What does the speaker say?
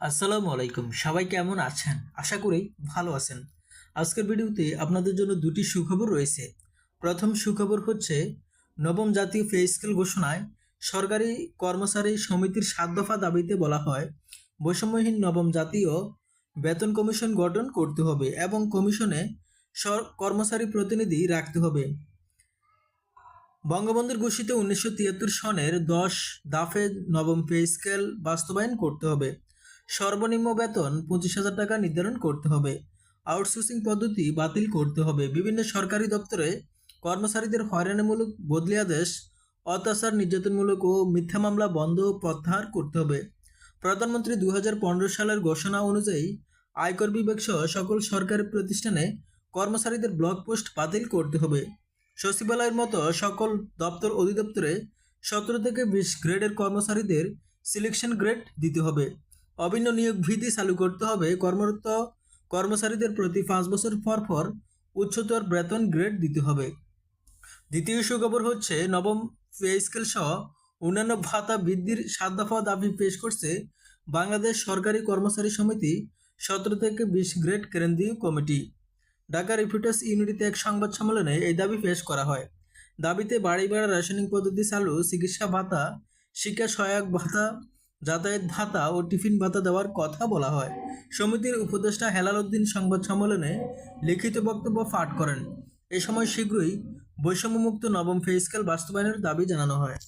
আসসালামু আলাইকুম। সবাই কেমন আছেন? আশা করি ভালো আছেন। আজকের ভিডিওতে আপনাদের জন্য দুটি সুখবর রয়েছে। প্রথম সুখবর হচ্ছে, নবম জাতীয় পে স্কেল ঘোষণায় সরকারি কর্মচারী সমিতির সাত দফা দাবিতে বলা হয়, বৈষম্যহীন নবম জাতীয় বেতন কমিশন গঠন করতে হবে এবং কমিশনে কর্মচারী প্রতিনিধি রাখতে হবে। বঙ্গবন্ধুর ঘোষিত উনিশশো তিয়াত্তর সনের দশ দাফে নবম পে স্কেল বাস্তবায়ন করতে হবে। সর্বনিম্ন বেতন পঁচিশ হাজার টাকা নির্ধারণ করতে হবে। আউটসোর্সিং পদ্ধতি বাতিল করতে হবে। বিভিন্ন সরকারি দপ্তরে কর্মচারীদের হয়রানিমূলক বদলি আদেশ, অত্যাচার নির্যাতনমূলক ও মিথ্যা মামলা বন্ধ প্রত্যাহার করতে হবে। প্রধানমন্ত্রী দু হাজার পনেরো সালের ঘোষণা অনুযায়ী আয়কর বিভাগ সহ সকল সরকারি প্রতিষ্ঠানে কর্মচারীদের ব্লক পোস্ট বাতিল করতে হবে। সচিবালয়ের মতো সকল দপ্তর অধিদপ্তরে সতেরো থেকে বিশ গ্রেডের কর্মচারীদের সিলেকশন গ্রেড দিতে হবে। অভিন্ন নিয়োগ ভিত্তি চালু করতে হবে। কর্মরত কর্মচারীদের প্রতি পাঁচ বছর পর পর উচ্চতর বেতন গ্রেড দিতে হবে। দ্বিতীয় সুখবর হচ্ছে, নবম পে স্কেল সহ অন্যান্য ভাতা বৃদ্ধির সাত দফা দাবি পেশ করছে বাংলাদেশ সরকারি কর্মচারী সমিতি সতেরো থেকে বিশ গ্রেড কেন্দ্রীয় কমিটি। ঢাকা রিপিটার্স ইউনিটিতে এক সংবাদ সম্মেলনে এই দাবি পেশ করা হয়। দাবিতে বাড়ি ভাড়া রাসায়নিক পদ্ধতি চালু, চিকিৎসা ভাতা, শিক্ষা সহায়ক ভাতা যাতায়াত ভাতা ও টিফিন ভাতা দেওয়ার কথা বলা হয়। সমিতির উপদেষ্টা হেলাল উদ্দিন সংবাদ সম্মেলনে লিখিত বক্তব্য পাঠ করেন। এ সময় শীঘ্রই বৈষম্যমুক্ত নবম ফেস্কেল বাস্তবায়নের দাবি জানানো হয়।